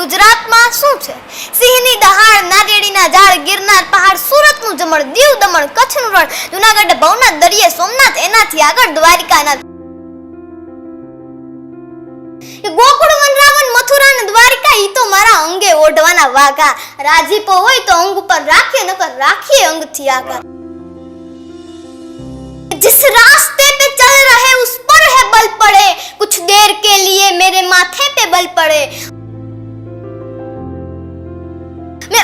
ગુજરાતમાં શું છે સિંહની દહાડ નારિયેળીના ઝાડ ગિરનાર પહાડ સુરતનું જમણ દીવ દમણ કચ્છનું રણ જુનાગઢ ભવનાથ દરિયે સોમનાથ એનાથી આગળ દ્વારિકાના એ ગોકુળ વનરાવન મથુરા અને દ્વારિકા ઈ તો મારા અંગે ઓઢવાના વાઘા રાજીપો હોય તો અંગ ઉપર રાખીએ નકર રાખીએ અંગથી આઘા जिस रास्ते पे चल रहे उस पर है बल पड़े कुछ देर के लिए मेरे माथे पे बल पड़े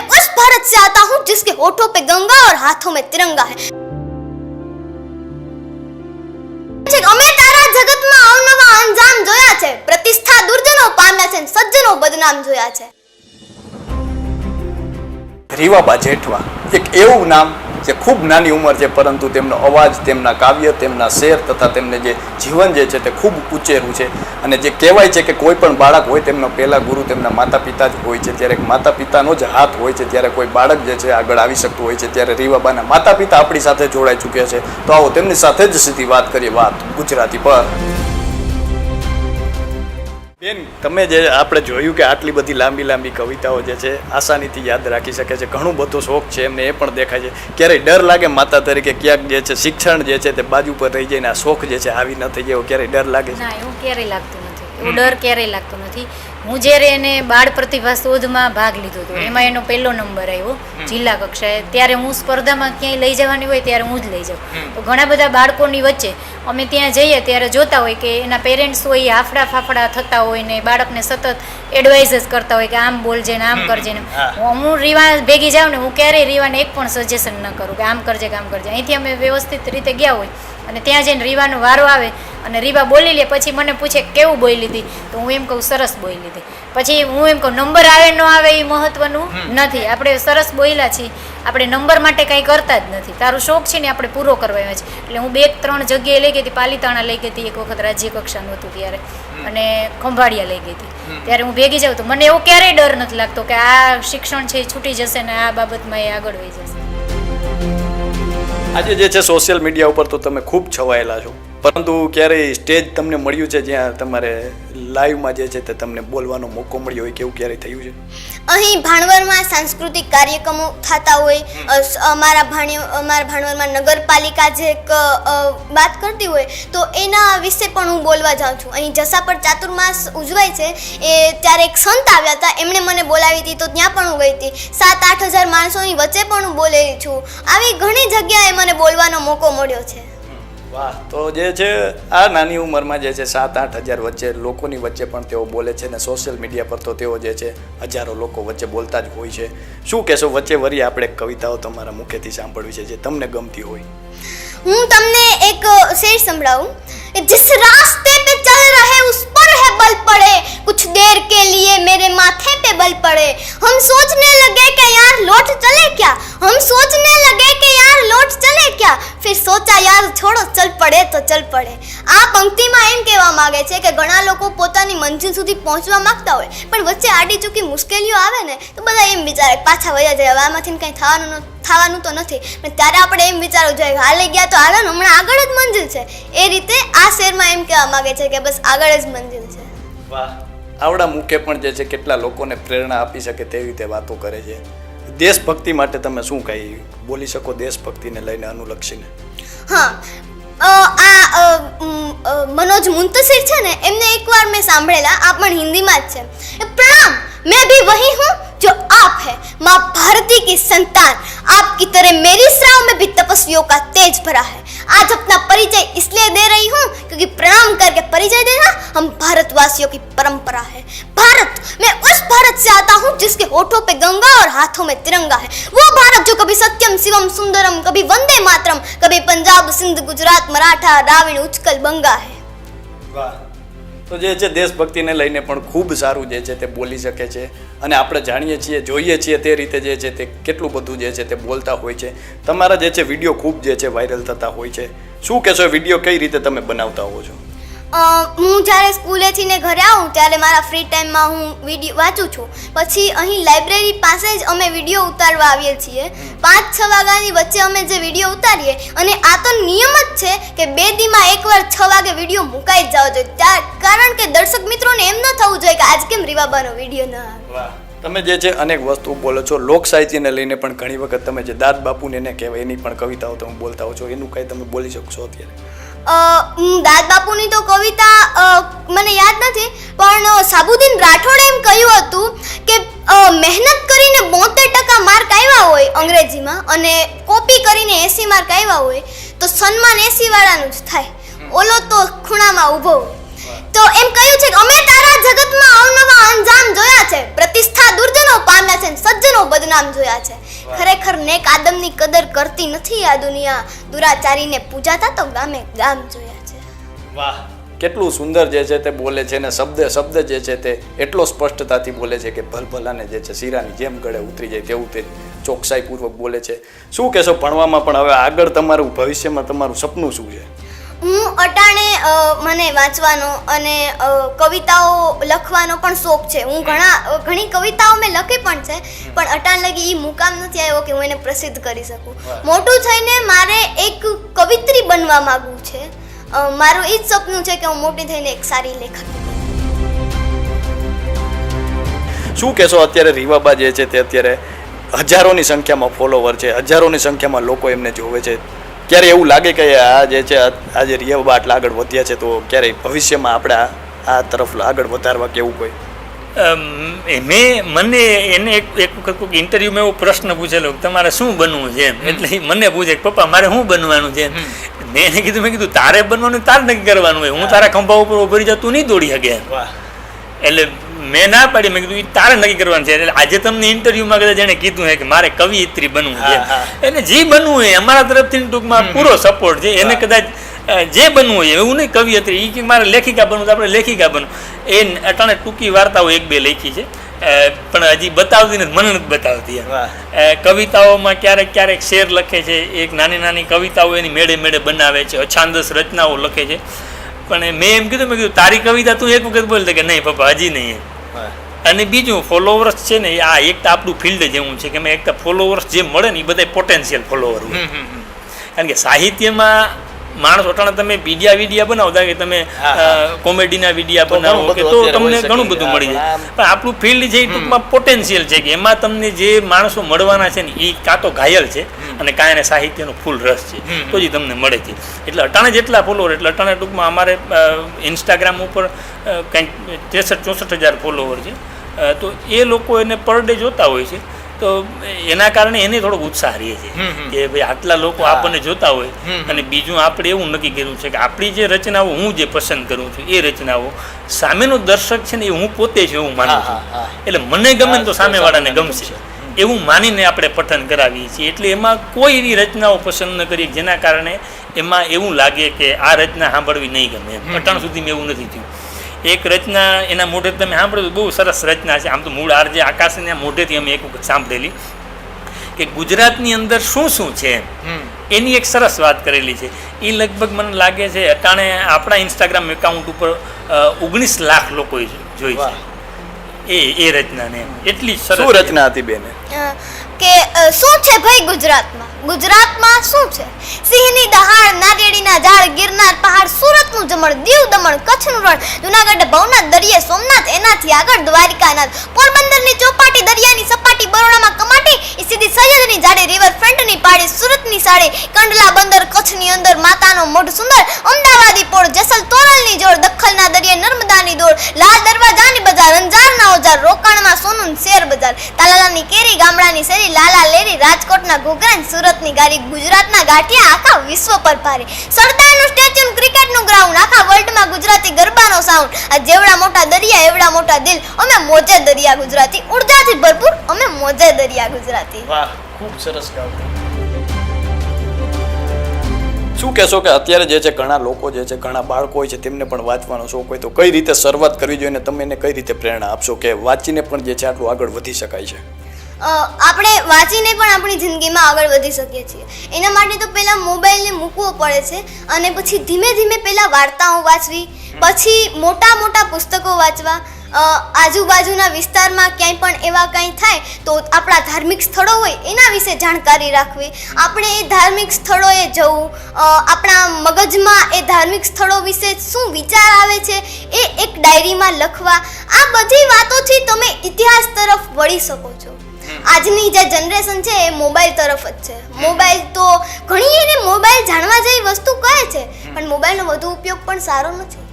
उस भारत से आता हूँ जिसके होठों पे गंगा और हाथों में तिरंगा है છે કે અમે તારા જગતમાં અવનવા અંજામ જોયા છે પ્રતિષ્ઠા દુર્જનો પામ્યા છે અને સજ્જનો બદનામ જોયા છે રીવાબા જેઠવા એક એવું નામ જે ખૂબ નાની ઉંમર છે, પરંતુ તેમનો અવાજ, તેમના કાવ્ય, તેમના શેર તથા તેમને જે જીવન જે છે તે ખૂબ ઉચેરું છે. અને જે કહેવાય છે કે કોઈ પણ બાળક હોય તેમનો પહેલા ગુરુ તેમના માતા પિતા જ હોય છે. ત્યારે માતા પિતાનો જ હાથ હોય છે ત્યારે કોઈ બાળક જે છે આગળ આવી શકતું હોય છે, ત્યારે રીવાબાના માતા પિતા આપણી સાથે જોડાઈ ચૂક્યા છે. તો આવો તેમની સાથે જ સીધી વાત કરીએ વાત ગુજરાતી પર. બેન, તમે જે આપણે જોયું કે આટલી બધી લાંબી લાંબી કવિતાઓ જે છે, આસાનીથી યાદ રાખી શકે છે. ઘણું બધો શોખ છે, એમને એ પણ દેખાય છે. ક્યારેય ડર લાગે માતા તરીકે ક્યાંક જે છે, શિક્ષણ જે છે તે બાજુ પર રહી જાય ને આ શોખ જે છે, આવી ન થઈ જાય ક્યારેય ડર લાગે ના, એવું ક્યારેય લાગતું નથી. એવું ડર ક્યારેય લાગતો નથી. હું જ્યારે એને બાળ પ્રતિભા શોધમાં ભાગ લીધો હતો એમાં એનો પહેલો નંબર આવ્યો જિલ્લા કક્ષાએ. ત્યારે હું સ્પર્ધામાં ક્યાંય લઈ જવાની હોય ત્યારે હું જ લઈ જાઉં. તો ઘણા બધા બાળકોની વચ્ચે અમે ત્યાં જઈએ ત્યારે જોતા હોય કે એના પેરેન્ટ્સ હોય એ હાફડા ફાફડા થતા હોય ને બાળકને સતત એડવાઇઝ કરતા હોય કે આમ બોલજે ને આમ કરજે ને. હું. હું રીવા ભેગી જાઉં ને હું ક્યારેય રીવાને એક પણ સજેશન ન કરું કે આમ કરજે કે આમ કરજે. અહીંથી અમે વ્યવસ્થિત રીતે ગયા હોય. અને ત્યાં જઈને રીવાનો વારો આવે અને રીવા બોલી લે પછી મને પૂછે કે કેવું બોલી લીધી? તો હું એમ કહું સરસ બોલી લીધી. પછી હું એમ કહું નંબર આવે ન આવે એ મહત્વનું નથી. આપણે સરસ બોલ્યા છીએ. આપણે નંબર માટે કાંઈ કરતા જ નથી. તારો શોખ છે ને આપણે પૂરો કરવા આવ્યા છે એટલે હું બે ત્રણ જગ્યાએ લઈ ગઈ હતી. પાલીતાણા લઈ ગઈ હતી એક વખત રાજ્ય કક્ષાનું હતું ત્યારે. અને ખંભાળિયા લઈ ગઈ હતી. ત્યારે હું ભેગી જાઉં તો મને એવો ક્યારેય ડર નથી લાગતો કે આ શિક્ષણ છે એ છૂટી જશે ને આ બાબતમાં એ આગળ વહી જશે. આજે જે છે સોશિયલ મીડિયા ઉપર તો તમે ખૂબ છવાયેલા છો. પરંતુ ક્યારેય સ્ટેજ તમને મળ્યું છે જ્યાં તમારે લાઈવમાં જે છે તે તમને બોલવાનો મોકો મળ્યો હોય કેવું ક્યારેય થયું છે? અહીં ભાણવરમાં સાંસ્કૃતિક કાર્યક્રમો થતા હોય. અમારા ભાણ્ય અમારા ભાણવરમાં નગરપાલિકા જે એક વાત કરતી હોય તો એના વિશે પણ હું બોલવા જાઉં છું. અહીં જસા પર ચાતુર્માસ ઉજવાય છે. એ ત્યારે એક સંત આવ્યા હતા. એમણે મને બોલાવી હતી તો ત્યાં પણ હું ગઈ હતી. સાત આઠ હજાર માણસોની વચ્ચે પણ હું બોલેલી છું. આવી ઘણી જગ્યાએ મને બોલવાનો મોકો મળ્યો છે. વાહ, તો જે છે, આ નાની ઉંમરમાં જે છે, સાત, આઠ હજાર વચ્ચે લોકોની વચ્ચે પણ તેઓ બોલે છે ને સોશિયલ મીડિયા પર તો તેઓ જે છે, હજારો લોકો વચ્ચે બોલતા જ હોય છે. શું કહેશો, વચ્ચે વરી આપણે કવિતાઓ તમારા મુખેથી સાંભળવી છે જે તમને ગમતી હોય? હું તમને એક શેર સંભળાવું. जिस રાસ્તે पे ચલ રહે, ઉસ પર है बल पड़े कुछ देर के लिए मेरे माथे पे बल पड़े हम सोचने लगे कि यार लौट चले क्या हम सोचने लगे क्या फिर सोचा यार छोड़ो चल પડે તો ચલ પડે આ પંક્તિમાં એમ કહેવા માંગે છે કે ઘણા લોકો પોતાની મંજિલ સુધી પહોંચવા માંગતા હોય પણ વચ્ચે આડી ચૂકી મુશ્કેલીઓ આવે ને તો બધા એમ વિચારે કે પાછા વયા જાય હવે આમાંથી કંઈ થવાનું ન- થવાનું તો નથી પણ ત્યારે આપણે એમ વિચારવું જોઈએ કે હાલે ગયા તો હાલો ને હમણાં આગળ જ મંજિલ છે એ રીતે આ શેરમાં એમ કહેવા માંગે છે કે બસ આગળ જ મંજિલ છે વાહ આવડા મુખે પણ જે છે કેટલા લોકોને પ્રેરણા આપી શકે તેવી રીતે વાતો કરે છે દેશભક્તિ માટે તમે શું કહી બોલી શકો દેશભક્તિને લઈને અનુલક્ષીને હા અ, આ અ, ઉમ, અ, મનોજ મુંતસિર છે ને એમને એકવાર મેં સાંભળેલા આ પણ હિન્દીમાં જ છે પ્રણામ मैं भी वही हूँ जो आप है माँ भारती की संतान आपकी तरह मेरी श्राव में भी तपस्वियों का तेज भरा है आज अपना परिचय इसलिए दे रही हूँ क्योंकि प्रणाम करके परिचय देना हम भारतवासियों की परंपरा है। भारत, मैं उस भारत से आता हूँ जिसके होठों पे गंगा और हाथों में तिरंगा है। वो भारत जो कभी सत्यम, शिवम, सुंदरम, कभी वंदे मातरम, कभी पंजाब, सिंध, गुजरात, मराठा, रावण उचकल बंगा है। વાહ તો જે છે, દેશભક્તિને લઈને પણ ખૂબ સારું જે છે તે બોલી શકે છે. અને આપણે જાણીએ છીએ, જોઈએ છીએ તે રીતે જે છે તે કેટલું બધું જે છે તે બોલતા હોય છે. તમારા જે છે વીડિયો ખૂબ જે છે વાયરલ થતા હોય છે. શું કહેશો, વીડિયો કઈ રીતે તમે બનાવતા હો છો? હું જ્યારે સ્કૂલેથી ને ઘરે આવું ત્યારે મારા ફ્રી ટાઈમમાં હું વીડિયો વાંચું છું. પછી અહીં લાઇબ્રેરી પાસે જ અમે વીડિયો ઉતારવા આવીએ છીએ. પાંચ છ વાગ્યાની વચ્ચે અમે જે વીડિયો ઉતારીએ અને આ તો નિયમ જ છે કે બે દીમાં એકવાર છ વાગે વીડિયો મુકાઈ જ જવો જોઈએ. કારણ કે દર્શક મિત્રોને એમ ન થવું જોઈએ કે આજ કેમ રીવાબાનો વીડિયો ન આવે. તમે જે છે અનેક વસ્તુ બોલો છો. લોક સાહિત્યને લઈને પણ ઘણી વખત તમે જે દાદ બાપુને એને કહેવાય, એની પણ કવિતાઓ તમે બોલતા હો છો. એનું કંઈ તમે બોલી શકશો અત્યારે? દાદ બાપુની તો કવિતા મને યાદ નથી પણ સાબુદ્દીન રાઠોડે એમ કહ્યું હતું કે મહેનત કરીને બોતેર ટકા માર્ક આવ્યા હોય અંગ્રેજીમાં અને કોપી કરીને એસી માર્ક આવ્યા હોય તો સન્માન એસી વાળાનું જ થાય. ઓલો તો ખૂણામાં ઊભો. હોય તો એમ કહ્યું છે કે અમે તારા જગતમાં અવનવા અંજામ જોયા છે. પ્રતિષ્ઠા દુર્જનો પામ્યા છે અને સજ્જનો બદનામ જોયા છે. ખરેખર નેક આદમની કદર કરતી નથી આ દુનિયા. દુરાચારીને પૂજાતા તો ગામે ગામ જોયા છે. વાહ. કેટલું સુંદર જે છે તે બોલે છે ને શબ્દ શબ્દ જે છે તે એટલો સ્પષ્ટતાથી બોલે છે કે ભલભલાને જે છે શીરાની જેમ ગળે ઉતરી જાય તેવું તે ચોકસાઈપૂર્વક બોલે છે. શું કહેશો ભણવામાં પણ હવે આગળ તમારું ભવિષ્યમાં તમારું સપનું શું છે? હું અટાણે મને વાંચવાનો અને કવિતાઓ લખવાનો પણ શોખ છે. હું ઘણા ઘણી કવિતાઓ મેં લખી પણ છે પણ અટાણ લગી એ મુકામ નથી આવ્યો કે હું એને પ્રસિદ્ધ કરી શકું. મોટું થઈને મારે એક કવિત્રી બનવા માગું છે. મારું એ જ સપનું છે કે હું મોટી થઈને એક સારી લેખક શું કહેશો? અત્યારે રીવાબા જે છે તે અત્યારે હજારોની સંખ્યામાં ફોલોવર છે. હજારોની સંખ્યામાં લોકો એમને જોવે છે. ક્યારે એવું લાગે કે આ જે છે આ- જે આટલા આગળ વધ્યા છે તો ક્યારે ભવિષ્યમાં આપણે આ તરફ આગળ વધારવા કેવું કોઈ? મેં મને એને એક એક વખત કોઈક ઇન્ટરવ્યુમાં એવો પ્રશ્ન પૂછેલો કે તમારે શું બનવું છે એટલે મને પૂછે કે પપ્પા મારે શું બનવાનું છે મેં એને કીધું મેં કીધું તારે બનવાનું તારે નક્કી કરવાનું હોય. હું તારા ખંભા ઉપર ઉભરી જતું નહીં દોડી શકે. એટલે મેં ના પાડી મેં કીધું એ તારે નક્કી કરવાનું છે. એટલે આજે તમને ઇન્ટરવ્યુમાં કદાચ જેણે કીધું છે કે મારે કવિયત્રી બનવું છે. હા. જે બનવું હોય અમારા તરફથી ટૂંકમાં પૂરો સપોર્ટ છે. એને કદાચ જે બનવું હોય એવું નહીં કવિયત્રી એ કે મારે લેખિકા બનવું તો આપણે લેખિકા બનવું. એ અટાણે ટૂંકી વાર્તાઓ એક બે લખી છે. પણ હજી બતાવતી નથી મને નથી બતાવતી કવિતાઓમાં ક્યારેક ક્યારેક શેર લખે છે. એક નાની નાની કવિતાઓ એની મેળે મેળે બનાવે છે. અછાંદસ રચનાઓ લખે છે. પણ મેં એમ કીધું મેં કીધું તારી કવિતા તું એક વખત બોલ. કે નહીં પપ્પા હજી નહીં. અને બીજું ફોલોવર્સ છે ને આ એક તો આપણું ફિલ્ડ જેવું છે કે મેં એક તો ફોલોવર્સ જે મળે ને એ બધા પોટેન્શિયલ ફોલોવર કારણ કે સાહિત્યમાં માણસ અટાણે તમે વિડિયા વિડિયા બનાવતા કે તમે. કોમેડીના વિડિયા બનાવો કે તો તમને ઘણું બધું મળી જાય. પણ આપણું ફિલ્ડ છે એ ટૂંકમાં પોટેન્શિયલ છે કે એમાં તમને જે માણસો મળવાના છે ને એ કાં તો ઘાયલ છે અને કાં એને સાહિત્યનો ફૂલ રસ છે. તો જ તમને મળે છે. એટલે અટાણે જેટલા ફોલોવર એટલે અટાણે ટૂંકમાં અમારે ઇન્સ્ટાગ્રામ ઉપર કંઈક ત્રેસઠ ચોસઠ હજાર ફોલોવર છે. તો એ લોકો એને પર ડે જોતા હોય છે. તો એના કારણે એને થોડોક ઉત્સાહ રહે છે. કે ભાઈ આટલા લોકો આપણને જોતા હોય અને બીજું આપણે એવું નક્કી કર્યું છે કે આપણી જે રચનાઓ હું જે પસંદ કરું છું એ રચનાઓ સામેનો દર્શક છે ને એ હું પોતે છું એવું માનું છું. એટલે મને ગમે તો સામેવાળાને ગમશે. ગમશે. એવું માનીને આપણે પઠન કરાવીએ છીએ. એટલે એમાં કોઈ એવી રચનાઓ પસંદ ન કરીએ જેના કારણે એમાં એવું લાગે કે આ રચના સાંભળવી નહીં ગમે. પઠણ સુધી મેં એવું નથી થયું. એક રચના એના મોઢે તમે સાંભળ્યું બહુ સરસ રચના છે. આમ તો મૂળ આરજે આકાશને મોઢેથી અમે એક વખત સાંભળેલી. કે ગુજરાતની અંદર શું શું છે? એની એક સરસ વાત કરેલી છે. એ લગભગ મને લાગે છે અટાણે આપણા ઇન્સ્ટાગ્રામ એકાઉન્ટ ઉપર ઓગણીસ લાખ લોકોએ જોઈ. છે. એ એ રચનાને એમ. એટલી સરસ રચના હતી બેને? કે શું છે ભાઈ ગુજરાતમાં? ગુજરાતમાં શું છે? સિંહની દહાડ, નારિયેળીના ઝાડ, ગિરનાર પહાડ, સુરતનું જમણ, દીવ દમણ, કચ્છનું રણ, જુનાગઢ, ભવનાથ, દરિયે સોમનાથ, એનાથી આગળ દ્વારિકાનાથ, પોરબંદરની ચોપાટી, દરિયાની સપાટી, બરોડામાં કમાટી સીધી સૈયદની જાડે રિવરફ્રન્ટની પાડી સુરતની સાડી કંડલા બંદર, કચ્છની અંદર માતાનો મોઢ સુંદર, અમદાવાદી પોળ જેસલ તોરલની જોડ દખલના દરિયે નર્મદાની દોડ, લાલ દરવાજાની બજાર, અંજારના ઓજાર રોકાણમાં સોનું શેર બજાર તાલાલાની કેરી, ગામડાની શેરી, લાલા લેરી, રાજકોટના ઘૂઘરા સુરતની ગાડી, ગુજરાતના ગાંઠિયા, આખા વિશ્વ પર ભારે સરદારનું સ્ટેચ્યુ ક્રિકેટનું ગ્રાઉન્ડ આખા વર્લ્ડમાં ગુજરાતી ગરબાનો સાઉન્ડ આ જેવડા મોટા દરિયા, એવડા મોટા દિલ. અમે મોજે દરિયા ગુજરાતી. ઉર્જાથી ભરપૂર અમે મોજે દરિયા ગુજરાતી. વાહ, ખૂબ સરસ ગાવ શું કહેશો કે અત્યારે જે છે ઘણા લોકો જે છે, ઘણા બાળકો હોય છે, તેમને પણ વાંચવાનો શોખ હોય. તો કઈ રીતે શરૂઆત કરવી જોઈએ અને તમે એને કઈ રીતે પ્રેરણા આપશો કે વાંચીને પણ જે છે આટલું આગળ વધી શકાય છે? આપણે વાંચીને પણ આપણી જિંદગીમાં આગળ વધી શકીએ છીએ. એના માટે તો પહેલાં મોબાઈલને મૂકવો પડે છે અને પછી ધીમે ધીમે પહેલાં વાર્તાઓ વાંચવી, પછી મોટા મોટા પુસ્તકો વાંચવા આજુબાજુના વિસ્તારમાં ક્યાંય પણ એવા કંઈ થાય તો આપણા ધાર્મિક સ્થળો હોય એના વિશે જાણકારી રાખવી. આપણે એ ધાર્મિક સ્થળોએ જવું આપણા મગજમાં એ ધાર્મિક સ્થળો વિશે શું વિચાર આવે છે એ એક ડાયરીમાં લખવા. આ બધી વાતોથી તમે ઇતિહાસ તરફ વળી શકો છો. આજની જે જનરેશન છે એ મોબાઈલ તરફ જ છે. મોબાઈલ તો ઘણી એને મોબાઈલ જાણવા જેવી વસ્તુ કહે છે પણ મોબાઈલનો વધુ ઉપયોગ પણ સારો નથી.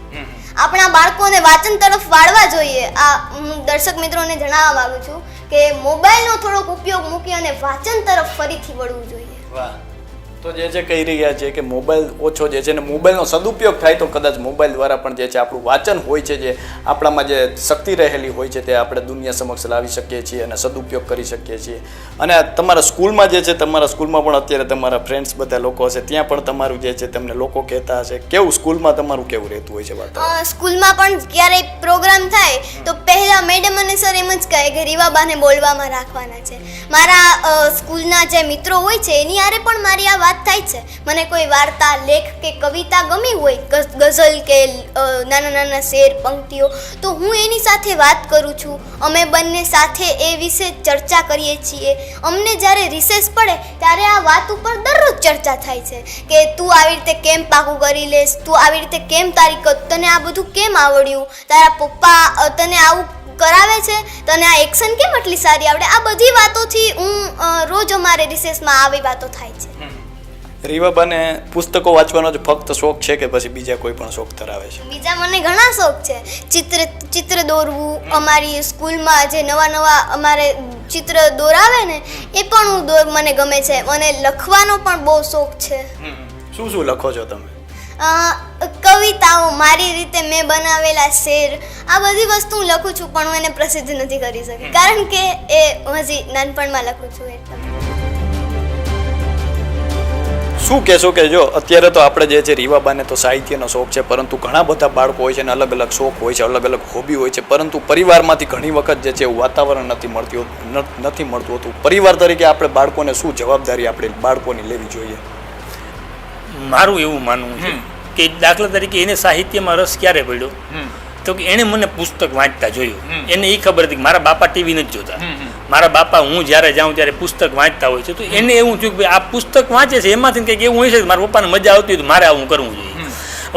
આપણા બાળકોને વાંચન તરફ વાળવા જોઈએ. આ હું દર્શક મિત્રોને જણાવવા માંગુ છું કે મોબાઈલનો થોડોક ઉપયોગ મૂકી અને વાંચન તરફ ફરીથી વળવું જોઈએ. વાહ. તો જે છે કહી રહ્યા છે કે મોબાઈલ ઓછો જે છે ને મોબાઈલનો સદુપયોગ થાય તો કદાચ મોબાઈલ દ્વારા પણ જે છે આપણું વાંચન હોય છે, જે આપણામાં જે શક્તિ રહેલી હોય છે તે આપણે દુનિયા સમક્ષ લાવી શકીએ છીએ અને સદુપયોગ કરી શકીએ છીએ. અને તમારા સ્કૂલમાં જે છે, તમારા સ્કૂલમાં પણ અત્યારે તમારા ફ્રેન્ડ્સ બધા લોકો હશે, ત્યાં પણ તમારું જે છે તમને લોકો કહેતા હશે. કેવું સ્કૂલમાં તમારું કેવું રહેતું હોય છે વાતાવરણ? સ્કૂલમાં પણ ક્યારેય પ્રોગ્રામ થાય તો પહેલા મેડમ અને સર એમ જ કહે કે રીવાબાને બોલવામાં રાખવાના છે. મારા સ્કૂલના જે મિત્રો હોય છે એની આરે પણ મારી આ વાત થાય છે. મને કોઈ વાર્તા, લેખ કે કવિતા ગમી હોય ગઝલ કે નાના નાના શેર, પંક્તિઓ, તો હું એની સાથે વાત કરું છું. અમે બંને સાથે એ વિશે ચર્ચા કરીએ છીએ. અમને જ્યારે રિસેસ પડે, ત્યારે આ વાત ઉપર દરરોજ ચર્ચા થાય છે કે તું આવી રીતે કેમ પાકું કરી લેશ? તું આવી રીતે કેમ તારી તને આ બધું કેમ આવડ્યું? તારા પપ્પા તને આવું કરાવે છે? તને આ એક્શન કેમ આટલી સારી આવડે? આ બધી વાતોથી હું રોજ અમારે રિસેસમાં આવી વાતો થાય છે. રીવાબાને પુસ્તકો વાંચવાનો જ ફક્ત શોખ છે કે પછી બીજા કોઈ પણ શોખ ધરાવે છે? બીજા મને ઘણા શોખ છે. ચિત્ર ચિત્ર દોરવું અમારી સ્કૂલમાં જે નવા નવા અમારે ચિત્ર દોરાવે ને એ પણ હું દોર મને ગમે છે. મને લખવાનો પણ બહુ શોખ છે. શું શું લખો છો તમે? કવિતાઓ મારી રીતે મેં બનાવેલા શેર આ બધી વસ્તુ હું લખું છું પણ હું એને પ્રસિદ્ધ નથી કરી શકી. કારણ કે એ હજી નાનપણમાં લખું છું એટલે. શું કહેશો કે જો અત્યારે તો આપણે જે છે રીવાબાને તો સાહિત્યનો શોખ છે પરંતુ ઘણા બધા બાળકો હોય છે અને અલગ અલગ શોખ હોય છે અલગ અલગ હોબી હોય છે પરંતુ પરિવારમાંથી ઘણી વખત જે છે વાતાવરણ નથી મળતી નથી મળતું હતું. પરિવાર તરીકે આપણે બાળકોને શું જવાબદારી આપણે બાળકોની લેવી જોઈએ? મારું એવું માનવું છે કે દાખલા તરીકે એને સાહિત્યમાં રસ ક્યારે પડ્યો? તો કે એણે મને પુસ્તક વાંચતા જોયું. એને એ ખબર હતી કે મારા બાપા ટીવી નથી જોતા. મારા બાપા હું જ્યારે જાઉં ત્યારે પુસ્તક વાંચતા હોય છે. તો એને એવું થયું કે આ પુસ્તક વાંચે છે એમાંથી કંઈક એવું હોય છે કે મારા પપ્પાને મજા આવતી હોય તો મારે આવું કરવું જોઈએ.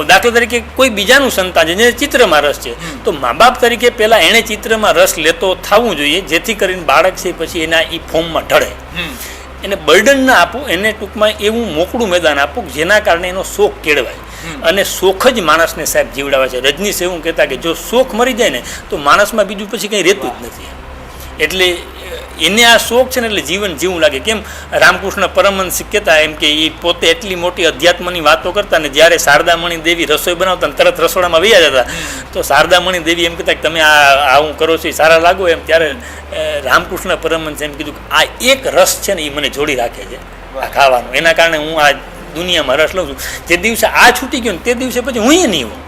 દાખલા તરીકે કોઈ બીજાનું સંતાન છે જેને ચિત્રમાં રસ છે તો મા બાપ તરીકે પહેલાં એણે ચિત્રમાં રસ લેતો થવું જોઈએ જેથી કરીને બાળક છે પછી એના એ ફોર્મમાં ઢળે. એને બર્ડન ના આપું એને ટૂંકમાં એવું મોકળું મેદાન આપું જેના કારણે એનો શોખ કેળવાય. અને શોખ જ માણસને સાહેબ જીવડાવે છે. રજનીશ એવું કહેતા કે જો શોખ મરી જાય ને તો માણસમાં બીજું પછી કંઈ રહેતું જ નથી. એટલે એને આ શોખ છે ને એટલે જીવન જીવું લાગે. કેમ? રામકૃષ્ણ પરમહંસ કહેતા એમ કે એ પોતે એટલી મોટી અધ્યાત્મની વાતો કરતા ને જ્યારે શારદામણી દેવી રસોઈ બનાવતા તરત રસોડામાં વૈયા જતા. તો શારદામણી દેવી એમ કહેતા કે તમે આ આવું કરો છો એ સારા લાગો એમ. ત્યારે રામકૃષ્ણ પરમહંસ એમ કીધું કે આ એક રસ છે ને એ મને જોડી રાખે છે આ ખાવાનું. એના કારણે હું આ દુનિયામાં રસ લઉં છું. જે દિવસે આ છૂટી ગયો ને તે દિવસે પછી હું એ નહીં હોઉં.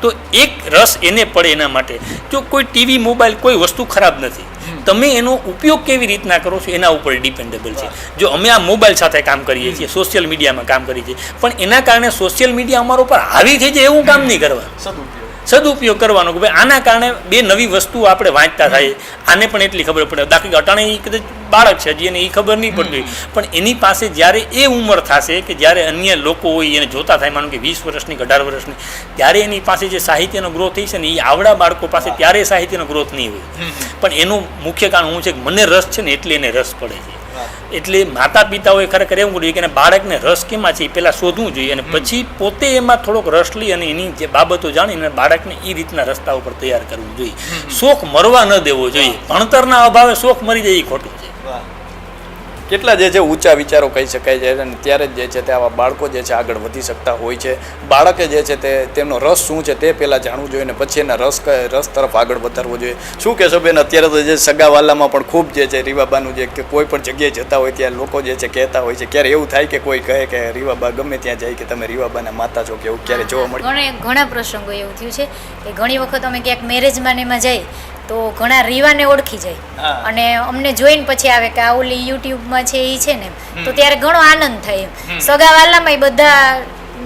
તો એક રસ એને પડે એના માટે. જો કોઈ ટીવી મોબાઈલ કોઈ વસ્તુ ખરાબ નથી. તમે એનો ઉપયોગ કેવી રીતના કરો છો એના ઉપર ડિપેન્ડેબલ છે. જો અમે આ મોબાઈલ સાથે કામ કરીએ છીએ સોશિયલ મીડિયામાં કામ કરીએ છીએ, પણ એના કારણે સોશિયલ મીડિયા અમારા ઉપર હાવી થઈ જાય એવું કામ નહીં કરવાનું સદુપયોગ કરવાનો કે ભાઈ આના કારણે બે નવી વસ્તુ આપણે વાંચતા થાય. આને પણ એટલી ખબર પડે. દાખલા અટાણે એ કદાચ બાળક છે હજી એને એ ખબર નહીં પડતી હોય. પણ એની પાસે જ્યારે એ ઉંમર થશે કે જ્યારે અન્ય લોકો હોય એને જોતા થાય માનો કે વીસ વર્ષની કે અઢાર વર્ષની ત્યારે એની પાસે જે સાહિત્યનો ગ્રોથ થઈ છે ને એ આવડા બાળકો પાસે ત્યારે સાહિત્યનો ગ્રોથ નહીં હોય. પણ એનું મુખ્ય કારણ શું છે કે મને રસ છે ને એટલે એને રસ પડે છે. એટલે માતા પિતાઓએ ખરેખર એવું કરવું જોઈએ કે બાળકને રસ કેમાં છે એ પહેલાં શોધવું જોઈએ અને પછી પોતે એમાં થોડોક રસ લઈ અને એની જે બાબતો જાણીને બાળકને એ રીતના રસ્તા ઉપર તૈયાર કરવું જોઈએ. શોખ મરવા ન દેવો જોઈએ. ભણતરના અભાવે શોખ મરી જાય એ ખોટું. છે કેટલા જે છે ઊંચા વિચારો કહી શકાય છે અને ત્યારે જ જે છે તે આવા બાળકો જે છે આગળ વધી શકતા હોય છે. બાળકે જે છે તે તેમનો રસ શું છે તે પહેલાં જાણવું જોઈએ અને પછી એના રસ રસ તરફ આગળ વધારવો જોઈએ. શું કહેશો બેન? અત્યારે તો જે સગાવાલામાં પણ ખૂબ જે છે રીવાબાનું જે કે કોઈ પણ જગ્યાએ જતા હોય ત્યાં લોકો જે છે કહેતા હોય છે. ક્યારે એવું થાય કે કોઈ કહે કે રીવાબા ગમે ત્યાં જાય કે તમે રીવાબાના માતા છો કે એવું ક્યારે જોવા મળે ઘણે ઘણા પ્રસંગો એવું થયું છે કે ઘણી વખત અમે ક્યાંક મેરેજમાં એમાં જઈ તો ઘણા રીવાને ઓળખી જાય. અને અમને જોઈને પછી આવે કે આ ઓલી યુટ્યુબમાં છે એ છે ને તો ત્યારે ઘણો આનંદ થાય એમ. સગાવાલામાં બધા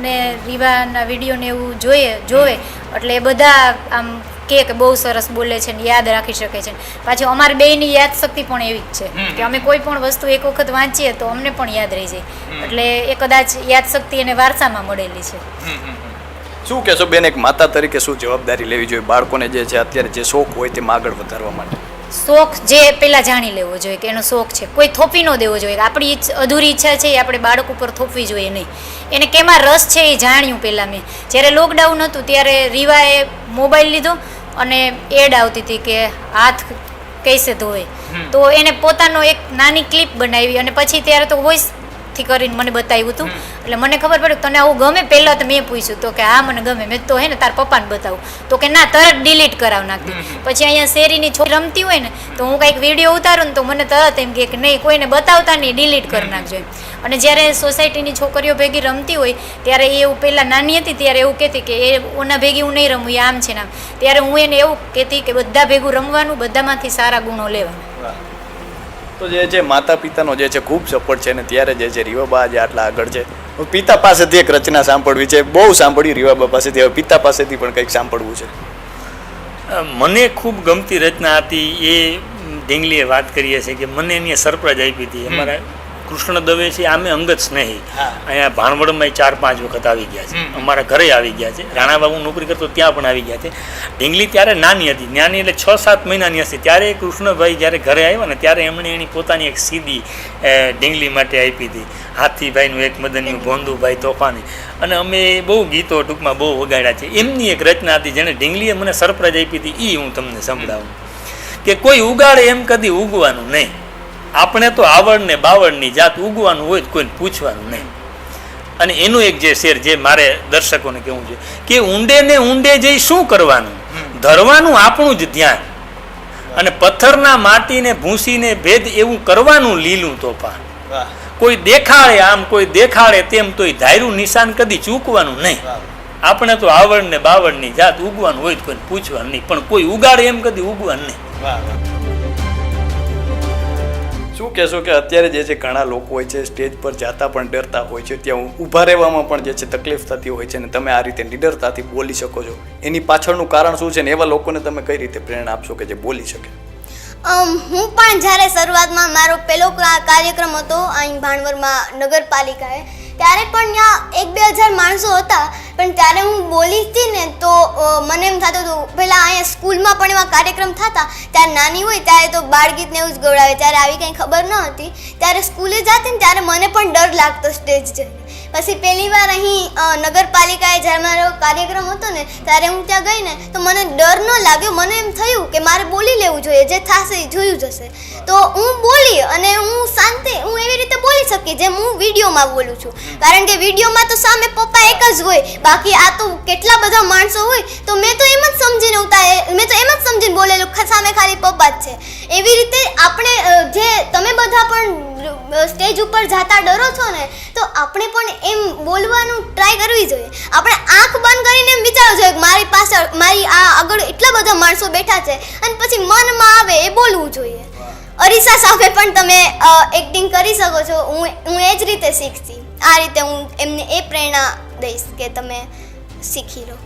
ને રીવાના વીડિયો ને એવું જોઈએ જોવે. એટલે એ બધા આમ કે કે બહુ સરસ બોલે છે ને યાદ રાખી શકે છે પાછું અમારી બેયની યાદ શક્તિ પણ એવી જ છે. કે અમે કોઈ પણ વસ્તુ એક વખત વાંચીએ તો અમને પણ યાદ રહી જાય. એટલે એ કદાચ યાદ શક્તિ એને વારસામાં મળેલી છે. શું કહેશો બેન એક માતા તરીકે શું જવાબદારી લેવી જોઈએ બાળકોને જે છે અત્યારે જે શોખ હોય તેમાં આગળ વધારવા માટે? શોખ જે પેલા જાણી લેવો જોઈએ કે એનો શોખ છે. કોઈ થોપી ન દેવો જોઈએ. આપણી અધૂરી ઈચ્છા છે એ આપણે બાળક ઉપર થોપવી જોઈએ નહીં. એને કેમાં રસ છે એ જાણ્યું પહેલાં મેં. જ્યારે લોકડાઉન હતું ત્યારે રીવાએ મોબાઈલ લીધો અને એડ આવતી હતી કે હાથ કૈસે ધોવે. તો એને પોતાનો એક નાની ક્લિપ બનાવી અને પછી ત્યારે તો વોઇસ થી કરીને મને બતાવ્યું હતું. એટલે મને ખબર પડી કે તને આવું ગમે પહેલાં તો મેં પૂછ્યું તો કે હા મને ગમે. મેં તો હે ને તાર પપ્પાને બતાવું. તો કે ના તરત ડિલીટ કરાવ નાખતી પછી અહીંયા શેરીની છોકરી રમતી હોય ને તો હું કાંઈક વીડિયો ઉતારું ને તો મને તરત એમ કે નહીં કોઈને બતાવતા નહીં ડિલીટ કરી નાખજો. અને જ્યારે સોસાયટીની છોકરીઓ ભેગી રમતી હોય ત્યારે એ એવું પહેલાં નાની હતી ત્યારે એવું કહેતી કે એ ઓના ભેગી હું નહીં રમું એ આમ છે ને આમ. ત્યારે હું એને એવું કહેતી કે બધા ભેગું રમવાનું બધામાંથી સારા ગુણો લેવાના. તો જે છે માતા પિતાનો જે છે ખૂબ સપોર્ટ છે ને ત્યારે જે છે રીવાબા આજે આટલા આગળ છે હું પિતા પાસેથી એક રચના સાંભળવી છે બહુ સાંભળી રીવાબા પાસેથી હવે પિતા પાસેથી પણ કંઈક સાંભળવું છે. મને ખૂબ ગમતી રચના હતી એ ઢીંગલીએ વાત કરીએ છીએ કે મને એની સરપ્રાઈઝ આપી હતી. અમારા કૃષ્ણ દવે છે આમે અંગત સ્નેહી. અહીંયા ભાણવડમાં ચાર પાંચ વખત આવી ગયા છે. અમારા ઘરે આવી ગયા છે. રાણાબાબુ નોકરી કરતો ત્યાં પણ આવી ગયા છે. ઢીંગલી ત્યારે નાની હતી. નાની એટલે છ સાત મહિનાની હતી ત્યારે કૃષ્ણભાઈ જ્યારે ઘરે આવ્યા ને ત્યારે એમણે એની પોતાની એક સીધી ઢીંગલી માટે આપી હતી. હાથીભાઈનું એક મદનનું ભોંદુભાઈ તોફાની. અને અમે બહુ ગીતો ટૂંકમાં બહુ વગાડ્યા છે. એમની એક રચના હતી જેને ઢીંગલીએ મને સરપ્રાઈઝ આપી હતી. એ હું તમને સંભળાવું. કે કોઈ ઉગાડે એમ કદી ઉગવાનું નહીં. આપણે તો આવડ ને બાવળની જાત ઉગવાનું હોય તો કોઈને પૂછવાનું નહીં. અને એનું એક જે શેર જે મારે દર્શકોને કહેવું છે કે ઊંડે ને ઊંડે જઈ શું કરવાનું? ધરવાનું આપણું જ ધ્યાન. અને પથ્થરના માટીને ભૂંસીને ભેદ એવું કરવાનું લીલું તોફાન. કોઈ દેખાડે આમ કોઈ દેખાડે તેમ તોય ધાર્યું નિશાન કદી ચૂકવાનું નહીં. આપણે તો આવડ ને બાવળની જાત ઉગવાનું હોય તો કોઈને પૂછવાનું નહીં. પણ કોઈ ઉગાડે એમ કદી ઉગવાનું નહીં. શું કહેશો કે અત્યારે જે છે ઘણા લોકો હોય છે, સ્ટેજ પર જાતા પણ ડરતા હોય છે, ત્યાં ઊભા રહેવામાં પણ જે છે તકલીફ થતી હોય છે અને તમે આ રીતે નિડરતાથી બોલી શકો છો. એની પાછળનું કારણ શું છે ને એવા લોકોને તમે કઈ રીતે પ્રેરણા આપશો કે જે બોલી શકે? હું પણ જ્યારે શરૂઆતમાં મારો પહેલો કાર્યક્રમ હતો અહીં ભાણવરમાં નગરપાલિકાએ ત્યારે પણ ત્યાં એક બે હજાર માણસો હતા. પણ ત્યારે હું બોલી હતી ને તો મને એમ થતું હતું, પહેલાં અહીંયા સ્કૂલમાં પણ એવા કાર્યક્રમ થતા. ત્યારે નાની હોય ત્યારે તો બાળગીતને એવું જ ગવડાવે. ત્યારે આવી કંઈ ખબર ન હતી. ત્યારે સ્કૂલે જતી ને ત્યારે મને પણ ડર લાગતો સ્ટેજ જઈને પછી પહેલી વાર અહીં નગરપાલિકાએ જ્યારે મારો કાર્યક્રમ હતો ને, ત્યારે હું ત્યાં ગઈ ને, તો મને ડર ન લાગ્યો. મને એમ થયું કે મારે બોલી લેવું જોઈએ, જે થશે એ જોયું જશે તો હું બોલી અને હું શાંતિ, હું એવી રીતે બોલી શકી જેમ હું વિડીયોમાં બોલું છું. કારણ કે વિડીયોમાં તો સામે પપ્પા એક જ હોય, બાકી આ તો કેટલા બધા માણસો હોય, તો મેં તો એમ જ સમજીને ઉતારે મેં તો એમ જ સમજીને બોલેલું સામે ખાલી પપ્પા જ છે. એવી રીતે આપણે જે તમે બધા પણ સ્ટેજ ઉપર જાતા ડરો છો ને, તો આપણે પણ એમ બોલવાનું ટ્રાય કરવી જોઈએ. આપણે આંખ બંધ કરીને એમ વિચારવું જોઈએ કે મારી પાછળ, મારી આ આગળ એટલા બધા માણસો બેઠા છે અને પછી મનમાં આવે એ બોલવું જોઈએ. અરીસા સામે પણ તમે એક્ટિંગ કરી શકો છો. હું હું એ જ રીતે શીખતી આ રીતે હું એમને એ પ્રેરણા દઈશ કે તમે શીખી લો.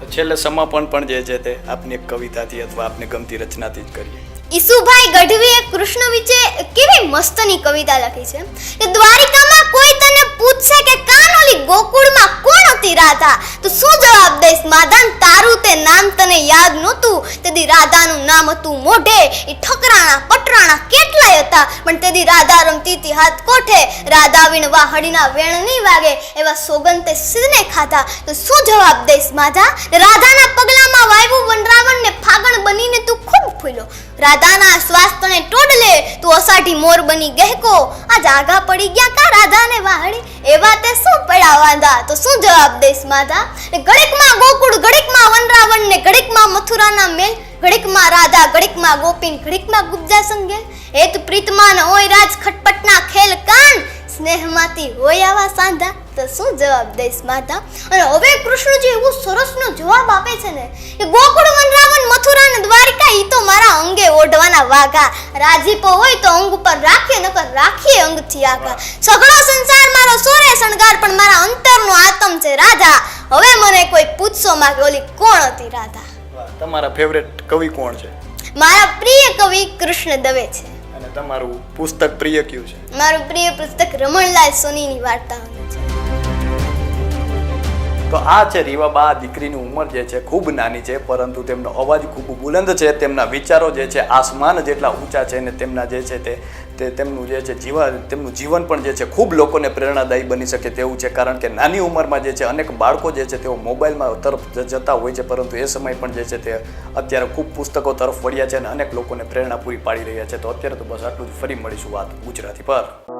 તો છેલ્લે સમાપન પણ જે છે તે આપની એક કવિતાથી અથવા આપને ગમતી રચનાથી જ કરીએ. ઈસુભાઈ ગઢવીએ કૃષ્ણ વિશે કેવી મસ્તની કવિતા લખી છે? કે દ્વારિકામાં કોઈ તને પૂછશે કે કાનોલી ગોકુળમાં કોણ હતી રાધા? તો શું જવાબ દઈશ? માધન તારું તે નામ તને યાદ નહોતું. તેથી રાધાનું નામ હતું મોઢે. એ ઠકરાણા, પટરાણા કેટલાય હતા. પણ તેથી રાધા રમતી હતી હાથ કોઠે. રાધા વીણવા હળીના વેણ નહીં વાગે. એવા સોગંતે સિદ્ધને ખાધા. તો શું જવાબ દઈશ માધા? રાધાના પગલામાં વાયવું વનરાવણને ફાગણ બનીને તું ખૂબ ફૂલ્યો. રાધાના શ્વાસ ટોડલે તું અસાઢી મોર બની ગહેકો. આજ આગા પડી ગયા કા રાધાને વાહડી એવા તે શું પડ્યા વાંધા તો શું જવાબ દઈશ માધા? ને ઘડીકમાં ગોકુળ ઘડીકમાં વનરાવણ ને ઘડીકમાં મથુરાના મેલ, ઘડીકમાં રાધા, ઘડીકમાં ગોપીન, ઘડીકમાં ગુબ્જા સંગે હેત પ્રીતમાન હોય રાજ ખટપટના ખેલ કાન. સ્નેહમાંથી હોય આવા સાંધા, તો શું જવાબ દઈશ માતા? અને હવે કૃષ્ણજી એવો સરસનો જવાબ આપે છે ને, કે ગોકુળ વનરાવન મથુરા ને દ્વારિકા, ઈ તો મારા અંગે ઓઢવાના વાઘા. રાજીપો હોય તો અંગ ઉપર રાખીએ નકર રાખીએ અંગથી આઘા. સઘળો સંસાર મારો સોરે, શણગાર પણ મારા અંતરનો આતમ છે રાધા હવે મને કોઈ પૂછશો માં કે ઓલી કોણ હતી રાધા? તમારા ફેવરેટ કવિ કોણ છે? મારા પ્રિય કવિ કૃષ્ણ દવે છે. અને તમારું પુસ્તક પ્રિય કયું છે? મારું પ્રિય પુસ્તક રમણલાલ સોનીની વાર્તા છે તો આ છે રીવાબા દીકરીની ઉંમર જે છે ખૂબ નાની છે પરંતુ તેમનો અવાજ ખૂબ બુલંદ છે તેમના વિચારો જે છે આસમાન જેટલા ઊંચા છે ને તેમના જે છે તે તે તેમનું જે છે જીવન, તેમનું જીવન પણ જે છે ખૂબ લોકોને પ્રેરણાદાયી બની શકે તેવું છે. કારણ કે નાની ઉંમરમાં જે છે અનેક બાળકો જે છે તેઓ મોબાઈલમાં તરફ જતા હોય છે, પરંતુ એ સમય પણ જે છે તે અત્યારે ખૂબ પુસ્તકો તરફ વળ્યા છે અને અનેક લોકોને પ્રેરણા પૂરી પાડી રહ્યા છે. તો અત્યારે તો બસ આટલું જ. ફરી મળીશું વાત ગુજરાતી પર.